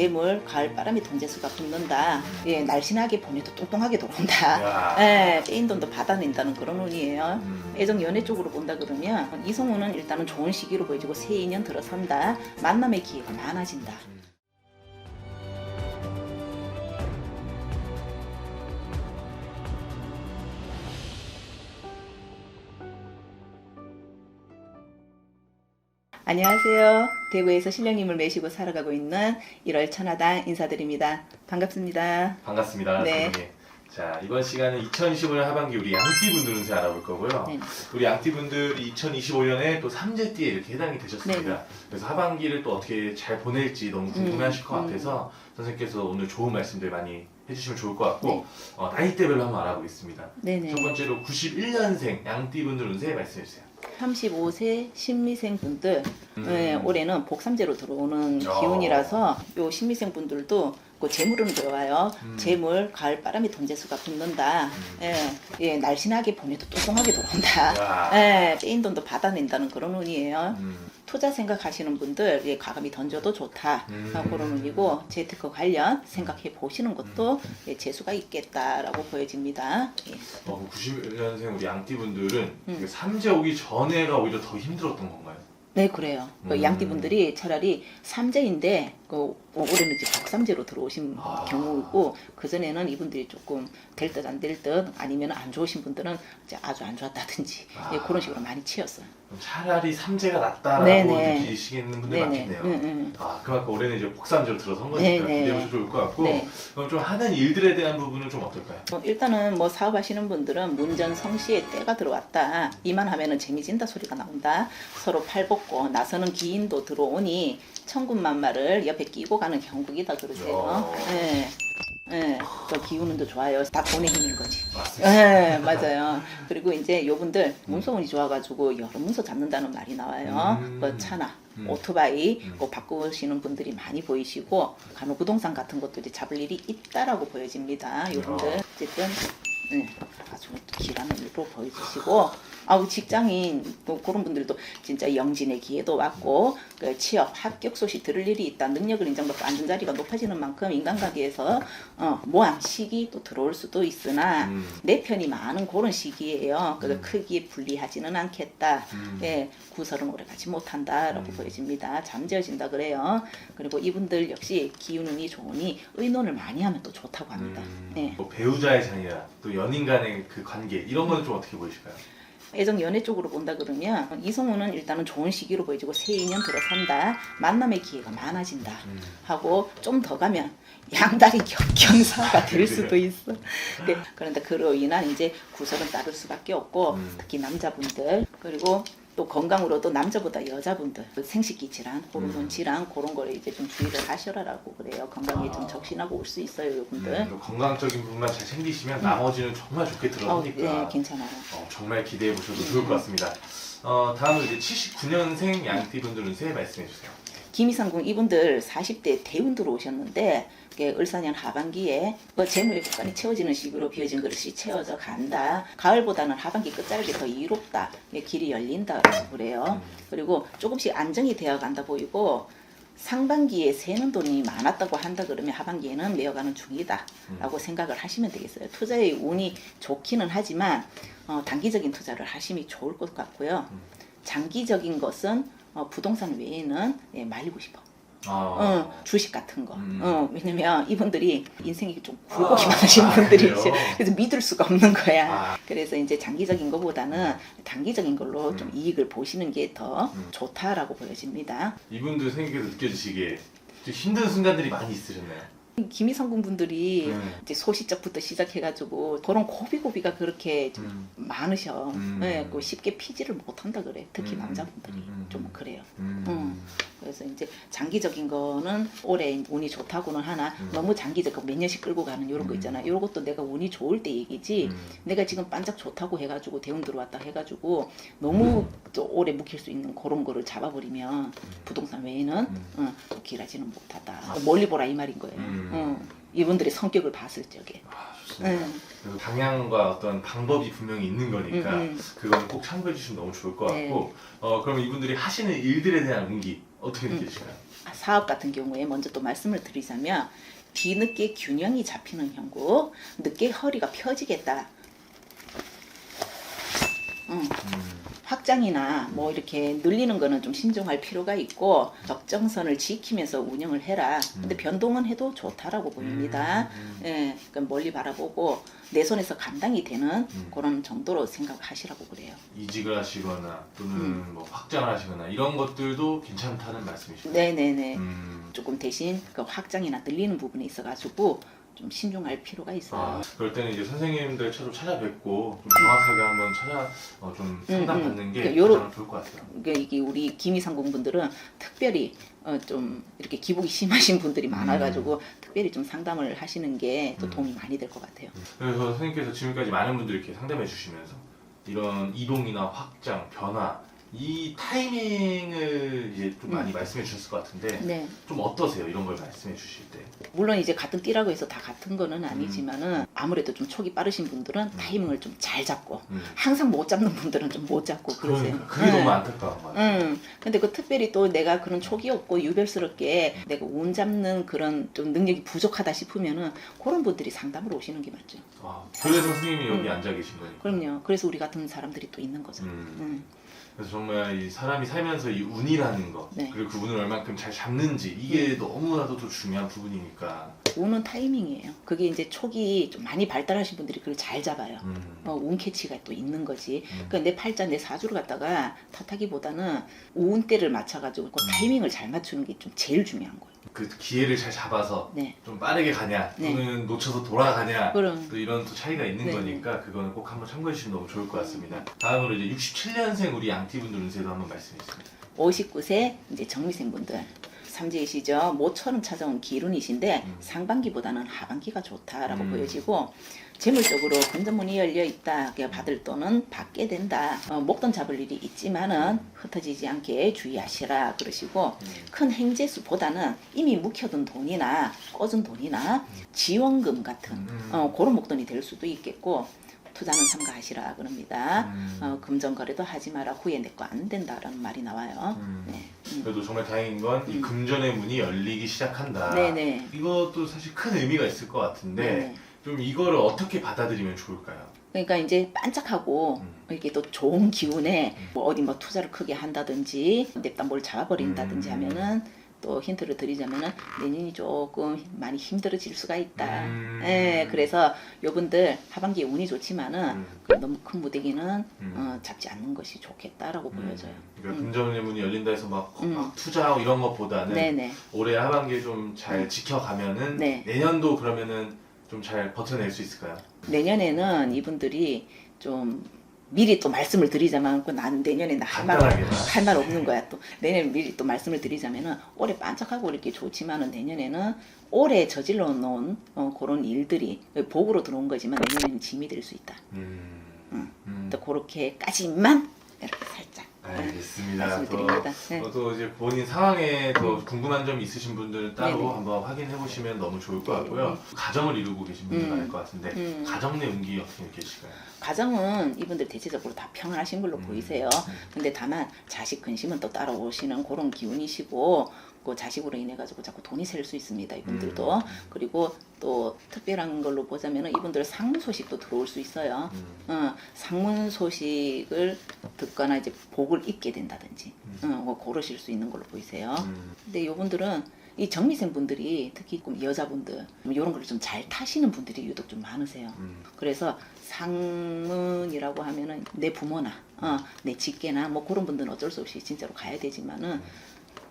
재물, 가을 바람이 동재수가 붙는다. 예, 날씬하게 보내도 뚱뚱하게 돌아온다. 야. 예, 빼인 돈도 받아낸다는 그런 운이에요. 음. 애정 연애 쪽으로 본다 그러면 이성우는 일단은 좋은 시기로 보여지고 새 인연 들어선다. 만남의 기회가 많아진다. 안녕하세요. 대구에서 신령님을 메시고 살아가고 있는 1월 천하당 인사드립니다. 반갑습니다. 반갑습니다. 네. 선생님. 자 이번 시간은 2025년 하반기 우리 양띠분들 운세 알아볼 거고요. 네. 우리 양띠분들이 2025년에 또 삼재띠에 이렇게 해당이 되셨습니다. 네. 그래서 하반기를 또 어떻게 잘 보낼지 너무 궁금해하실 것 음. 같아서 선생님께서 오늘 좋은 말씀들 많이 해주시면 좋을 것 같고 네. 어, 나이대별로 한번 알아보겠습니다. 네네. 첫 번째로 91년생 양띠분들 운세 말씀해 주세요. 35세 신미생 분들 음. 예, 올해는 복삼재로 들어오는 어. 기운이라서 요 신미생 분들도 그 재물은 좋아요. 음. 재물, 가을 바람이 돈재수가 붙는다. 음. 예, 예, 날씬하게 보내도 뚱뚱하게 돌아온다. 야. 예, 빼인 돈도 받아낸다는 그런 운이에요. 음. 투자 생각하시는 분들 예, 과감히 던져도 좋다. 음. 아, 그런 운이고 재테크 관련 생각해 보시는 것도 예, 재수가 있겠다라고 보여집니다. 예. 어, 91년생 우리 양띠분들은 음. 그 삼재 오기 전에가 오히려 더 힘들었던 건가요? 네, 그래요. 그 음. 양띠분들이 차라리 삼재인데 그 올해는 이제 복삼재로 들어오신 아. 경우고 그 전에는 이분들이 조금 될 듯 안 될 듯 아니면 안 좋으신 분들은 이제 아주 안 좋았다든지 아. 예, 그런 식으로 많이 치였어요. 차라리 삼재가 낫다라고 네네. 느끼시는 분들 네네. 많겠네요. 응, 응. 아, 그만큼 올해는 이제 복삼재로 들어선 거니까 네네. 기대해보셔도 좋을 것 같고 네. 그럼 좀 하는 일들에 대한 부분은 좀 어떨까요? 뭐 일단은 뭐 사업하시는 분들은 문전 성시에 때가 들어왔다. 이만 하면은 재미진다 소리가 나온다. 서로 팔 벗고 나서는 기인도 들어오니 천군만마를 옆에 끼고 가는 경국이다 그러세요. 어. 예. 예. 그 기운은도 좋아요. 다 돈의 힘인 거지. 네, 맞아요. 그리고 이제 요분들 문서운이 좋아가지고 여러 문서 잡는다는 말이 나와요. 음. 그 차나 음. 오토바이 음. 그 바꾸시는 분들이 많이 보이시고 간혹 부동산 같은 것도 이제 잡을 일이 있다라고 보여집니다. 요분들 어. 어쨌든 네, 아주 일로 보여주시고 아우 직장인 뭐 그런 분들도 진짜 영진의 기회도 왔고 그 취업 합격 소식 들을 일이 있다 능력을 인정받고 앉은 자리가 높아지는 만큼 인간관계에서 어, 모양 시기 또 들어올 수도 있으나 음. 내 편이 많은 그런 시기예요. 그래서 음. 크게 불리하지는 않겠다. 음. 예, 구설은 오래가지 못한다라고 음. 보여집니다. 잠재워진다 그래요. 그리고 이분들 역시 기운운이 좋으니 의논을 많이 하면 또 좋다고 합니다. 음. 네. 뭐 배우자의 자녀 또 연인 간의 그 관계 이런 거는 좀 어떻게 보이실까요? 애정 연애 쪽으로 본다 그러면 이성우는 일단은 좋은 시기로 보여지고 새 인연 들어선다. 만남의 기회가 많아진다. 음. 하고 좀 더 가면 양다리 격경사가 될 수도? 있어. 그- 그런데 그로 인한 이제 구설은 따를 수밖에 없고 음. 특히 남자분들 그리고 또 건강으로도 남자보다 여자분들 그 생식기 질환, 호르몬 음. 질환 그런 거를 이제 좀 주의를 하셔라라고 그래요. 건강에 좀 아. 적신하고 올 수 있어요, 이분들. 음, 건강적인 부분만 잘 챙기시면 나머지는 정말 좋게 어, 들어오니까 네, 괜찮아요. 어, 정말 기대해 보셔도 좋을 것 같습니다. 어, 다음은 이제 79년생 양띠분들 운세 말씀해 주세요. 김희상궁 이분들 40대 대운 들어오셨는데 을사년 하반기에 뭐 재물의 국간이 채워지는 식으로 비어진 그릇이 채워져 간다. 가을보다는 하반기 끝자락이 더 이롭다. 길이 열린다라고 그래요. 그리고 조금씩 안정이 되어 간다 보이고 상반기에 새는 돈이 많았다고 한다 그러면 하반기에는 메어가는 중이다라고 생각을 하시면 되겠어요. 투자의 운이 좋기는 하지만 어, 단기적인 투자를 하심이 좋을 것 같고요. 장기적인 것은 어, 부동산 외에는 예, 말리고 싶어. 아, 어, 주식 같은 거. 음. 어, 왜냐면 이분들이 인생이 좀 굴곡이 아, 많으신 아, 분들이 그래요? 이제 그래서 믿을 수가 없는 거야. 아. 그래서 이제 장기적인 것보다는 단기적인 걸로 좀 음. 이익을 보시는 게 더 음. 좋다라고 보여집니다. 이분들 생각해서 느껴지시기에 좀 힘든 순간들이 많이 있으셨나요? 김희성군 분들이 네. 이제 소시적부터 시작해가지고 그런 고비고비가 그렇게 좀 음. 많으셔. 음. 네, 그 쉽게 피지를 못한다 그래. 특히 음. 남자분들이 음, 음, 좀 음. 그래요. 음. 음. 그래서 이제 장기적인 거는 올해 운이 좋다고는 하나 음. 너무 장기적 몇 년씩 끌고 가는 이런 거 음. 있잖아. 이런 것도 내가 운이 좋을 때 얘기지. 음. 내가 지금 반짝 좋다고 해가지고 대운 들어왔다 해가지고 너무 또 오래 묵힐 수 있는 그런 거를 잡아버리면 부동산 외에는 음. 어, 또 길하지는 못하다. 멀리 보라 이 말인 거예요. 음. 어, 이분들의 성격을 봤을 적에. 아, 좋습니다. 음. 방향과 어떤 방법이 분명히 있는 거니까 음, 음. 그건 꼭 참고해 주시면 너무 좋을 것 네. 같고 어, 그럼 이분들이 하시는 일들에 대한 운기 어떻게 음. 느끼실까요? 사업 같은 경우에 먼저 또 말씀을 드리자면 뒤늦게 균형이 잡히는 형국, 늦게 허리가 펴지겠다. 음, 확장이나 뭐 이렇게 늘리는 거는 좀 신중할 필요가 있고 적정선을 지키면서 운영을 해라. 근데 변동은 해도 좋다라고 보입니다. 음, 예, 그러니까 멀리 바라보고 내 손에서 감당이 되는 음. 그런 정도로 생각하시라고 그래요. 이직을 하시거나 또는 음. 뭐 확장을 하시거나 이런 것들도 괜찮다는 말씀이시죠? 네네네. 음. 조금 대신 그 확장이나 늘리는 부분에 있어가지고 좀 신중할 필요가 있어요. 아, 그럴 때는 이제 선생님들 좀 찾아뵙고 좀 정확하게 한번 찾아 어, 좀 상담 음, 음. 받는 게 그러니까 가장 좋을 것 같아요. 그러니까 이게 우리 기미상공분들은 특별히 어, 좀 이렇게 기복이 심하신 분들이 많아가지고 특별히 좀 상담을 하시는 게 또 음. 도움이 많이 될 것 같아요. 그래서 선생님께서 지금까지 많은 분들이 이렇게 상담해 주시면서 이런 이동이나 확장, 변화 이 타이밍을 이제 좀 많이 말씀해 주셨을 것 같은데 네. 좀 어떠세요? 이런 걸 말씀해 주실 때. 물론 이제 같은 띠라고 해서 다 같은 거는 아니지만은 아무래도 좀 촉이 빠르신 분들은 타이밍을 좀 잘 잡고 음. 항상 못 잡는 분들은 좀 못 잡고 그러세요. 그러니까 그게 네. 너무 안타까운 것 같아요. 응. 근데 그 특별히 또 내가 그런 촉이 없고 유별스럽게 내가 운 잡는 그런 좀 능력이 부족하다 싶으면은 그런 분들이 상담으로 오시는 게 맞죠. 아, 그래서 선생님이 여기 음. 앉아 계신 거니까. 그럼요. 그래서 우리 같은 사람들이 또 있는 거죠. 음. 응. 그래서 정말 이 사람이 살면서 이 운이라는 거 네. 그리고 그 운을 얼만큼 잘 잡는지 이게 너무나도 또 중요한 부분이니까. 운은 타이밍이에요. 그게 이제 촉이 좀 많이 발달하신 분들이 그걸 잘 잡아요. 음. 어, 운 캐치가 또 있는 거지. 음. 그러니까 내 팔자, 내 사주를 갖다가 탓하기보다는 운때를 맞춰가지고 그 타이밍을 잘 맞추는 게 좀 제일 중요한 거예요. 그 기회를 잘 잡아서 네. 좀 빠르게 가냐 네. 또는 놓쳐서 돌아가냐 그럼 또 이런 또 차이가 있는 네. 거니까 그거는 꼭 한번 참고해 주시면 너무 좋을 것 같습니다. 다음으로 이제 67년생 우리 양띠분들 운세도 한번 말씀해 주세요. 59세 이제 정미생분들 삼재이시죠. 모처럼 찾아온 기운이신데 음. 상반기보다는 하반기가 좋다라고 음. 보여지고 재물적으로 건전문이 열려 있다. 받을 돈은 받게 된다. 어, 목돈 잡을 일이 있지만은 흩어지지 않게 주의하시라 그러시고 큰 행재수보다는 이미 묵혀둔 돈이나 꿔준 돈이나 지원금 같은 음. 어, 그런 목돈이 될 수도 있겠고 투자는 삼가하시라 그럽니다. 음. 어, 금전거래도 하지 마라 후에 내 거 안 된다라는 말이 나와요. 음. 네. 음. 그래도 정말 다행인 건 이 음. 금전의 문이 열리기 시작한다. 네네. 이것도 사실 큰 의미가 있을 것 같은데 네네. 좀 이거를 어떻게 받아들이면 좋을까요? 그러니까 이제 반짝하고 음. 이렇게 또 좋은 기운에 뭐 어디 뭐 투자를 크게 한다든지 냅다 뭘 잡아버린다든지 음. 하면은 또 힌트를 드리자면은 내년이 조금 많이 힘들어질 수가 있다. 음. 예, 그래서 요분들 하반기에 운이 좋지만은 음. 그 너무 큰 무대기는 음. 어, 잡지 않는 것이 좋겠다라고 보여져요. 그러니까 음. 금전의 문이 열린다 해서 막, 음. 막 투자하고 이런 것보다는 네네. 올해 하반기에 좀잘 음. 지켜가면은 네. 내년도 그러면은 좀 잘 버텨낼 수 있을까요? 내년에는 이분들이 좀 미리 또 말씀을 드리자면 그 나는 내년에 나할말 간단하게. 할말 없는 거야 또 내년 미리 또 말씀을 드리자면은 올해 반짝하고 이렇게 좋지만은 내년에는 올해 저질러 놓은 어, 그런 일들이 복으로 들어온 거지만 내년에는 짐이 될 수 있다. 음. 음. 음. 또 그렇게까지만 이렇게 살짝 알겠습니다. 또, 드립니다. 네. 어, 또 이제 본인 상황에 더 궁금한 점이 있으신 분들은 따로 네네. 한번 확인해 보시면 너무 좋을 것 같고요. 가정을 이루고 계신 분들 음. 많을 것 같은데 음. 가정 내 운기 어떻게 계실까요? 가정은 이분들 대체적으로 다 평안하신 걸로 음. 보이세요. 음. 근데 다만 자식 근심은 또 따라오시는 그런 기운이시고 그 자식으로 인해 가지고 자꾸 돈이 셀 수 있습니다. 이분들도 음. 그리고 또 특별한 걸로 보자면은 이분들 상문 소식도 들어올 수 있어요. 음. 어, 상문 소식을 듣거나 이제 복을 입게 된다든지 어, 뭐 고르실 수 있는 걸로 보이세요. 음. 근데 이분들은 이 정미생 분들이 특히 여자분들 이런 걸 좀 잘 타시는 분들이 유독 좀 많으세요. 음. 그래서 상문이라고 하면은 내 부모나 어, 내 직계나 뭐 그런 분들은 어쩔 수 없이 진짜로 가야 되지만은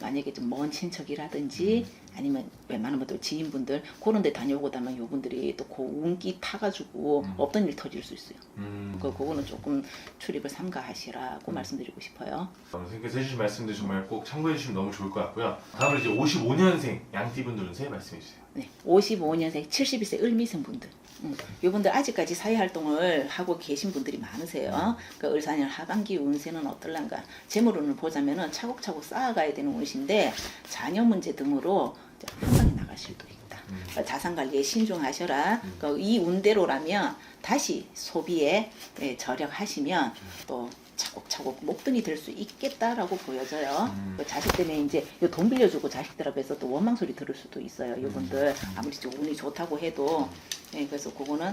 만약에 좀 먼 친척이라든지 아니면 웬만하면 또 지인분들 그런 데 다녀오고 나면 요분들이 또 그 운기 타가지고 음. 없던 일 터질 수 있어요. 음. 그 그거는 조금 출입을 삼가하시라고 말씀드리고 싶어요. 선생님께서 해주신 말씀들 정말 꼭 참고해 주시면 너무 좋을 것 같고요. 다음으로 이제 55년생 양띠분들 운세 말씀해 주세요. 네, 55년생, 71세 을미생 분들. 음, 이분들 아직까지 사회 활동을 하고 계신 분들이 많으세요. 그 을사년 하반기 운세는 어떨란가? 재물운을 보자면은 차곡차곡 쌓아가야 되는 운신데 자녀 문제 등으로 이제 한 방에 나갈 수도 있다. 음. 그러니까 자산 관리에 신중하셔라. 음. 그이 운대로라면 다시 소비에 예, 절약하시면 또 차곡차곡 목돈이 될 수 있겠다라고 보여져요. 음. 그 자식 때문에 이제 요돈 빌려주고 자식들하고 해서 또 원망 소리 들을 수도 있어요. 음. 이분들 아무리 좀 운이 좋다고 해도 예, 그래서 그거는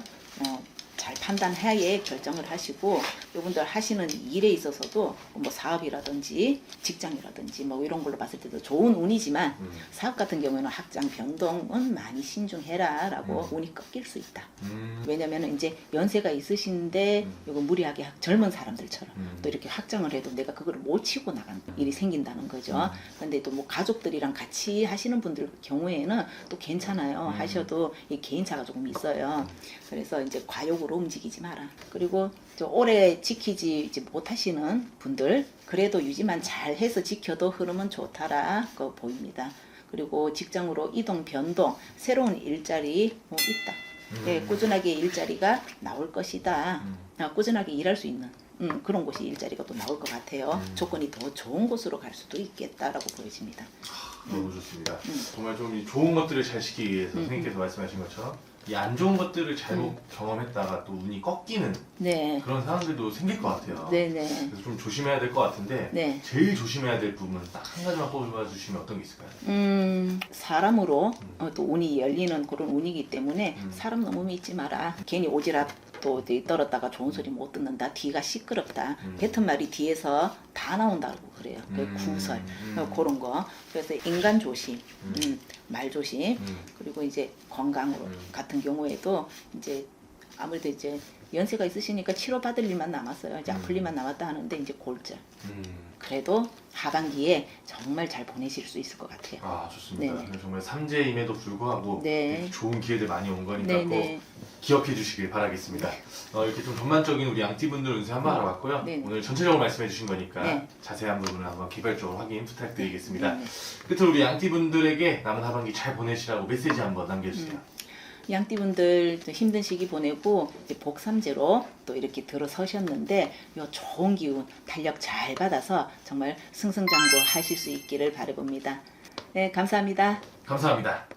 어, 잘 판단하에 결정을 하시고 이분들 하시는 일에 있어서도 뭐 사업이라든지 직장이라든지 뭐 이런 걸로 봤을 때도 좋은 운이지만 음. 사업 같은 경우에는 확장 변동은 많이 신중해라라고 음. 운이 꺾일 수 있다. 음. 왜냐면은 이제 연세가 있으신데 음. 이거 무리하게 학- 젊은 사람들처럼 음. 또 이렇게 확장을 해도 내가 그거를 못 치고 나간 일이 생긴다는 거죠. 음. 근데 또 뭐 가족들이랑 같이 하시는 분들 경우에는 또 괜찮아요. 음. 하셔도 이 개인차가 조금 있어요. 그래서 이제 과욕 으로 움직이지 마라. 그리고 저 오래 지키지 못하시는 분들 그래도 유지만 잘 해서 지켜도 흐름은 좋다라 그 보입니다. 그리고 직장으로 이동 변동 새로운 일자리 뭐 있다. 예, 음. 꾸준하게 일자리가 나올 것이다. 음. 아, 꾸준하게 일할 수 있는 음, 그런 곳이 일자리가 또 나올 것 같아요. 음. 조건이 더 좋은 곳으로 갈 수도 있겠다라고 보여집니다. 너무 좋습니다. 음. 정말 좀이 좋은 것들을 잘 지키기 위해서 음. 선생님께서 말씀하신 것처럼 이 안 좋은 것들을 잘못 경험했다가 또 운이 꺾이는 네, 그런 상황들도 생길 것 같아요. 네, 네, 그래서 좀 조심해야 될 것 같은데 네. 제일 조심해야 될 부분 딱한 가지만 뽑아주시면 어떤 게 있을까요? 음, 사람으로 어, 또 운이 열리는 그런 운이기 때문에 음. 사람 너무 믿지 마라. 괜히 오지랖 또 이제 떨었다가 좋은 소리 못 듣는다. 뒤가 시끄럽다. 음. 뱉은 말이 뒤에서 다 나온다고 그래요. 그 음. 구설 음. 어, 그런 거. 그래서 인간 조심, 음. 음, 말 조심, 음. 그리고 이제 건강으로 음. 같은 경우에도 이제 아무래도 이제 연세가 있으시니까 치료 받을 일만 남았어요. 이제 음. 아플 일만 남았다 하는데 이제 골절. 음. 그래도 하반기에 정말 잘 보내실 수 있을 것 같아요. 아 좋습니다. 네네. 정말 삼재임에도 불구하고 네. 이렇게 좋은 기회들 많이 온 거니까 네, 꼭 네. 기억해 주시길 바라겠습니다. 어, 이렇게 좀 전반적인 우리 양띠분들 운세 한번 알아봤고요. 네. 오늘 전체적으로 말씀해 주신 거니까 네. 자세한 부분을 한번 개별적으로 확인 부탁드리겠습니다. 네, 네. 끝으로 우리 양띠분들에게 남은 하반기 잘 보내시라고 메시지 한번 남겨주세요. 음. 양띠분들 또 힘든 시기 보내고 이제 복삼제로 또 이렇게 들어서셨는데 요 좋은 기운 탄력 잘 받아서 정말 승승장구 하실 수 있기를 바라봅니다. 네, 감사합니다. 감사합니다.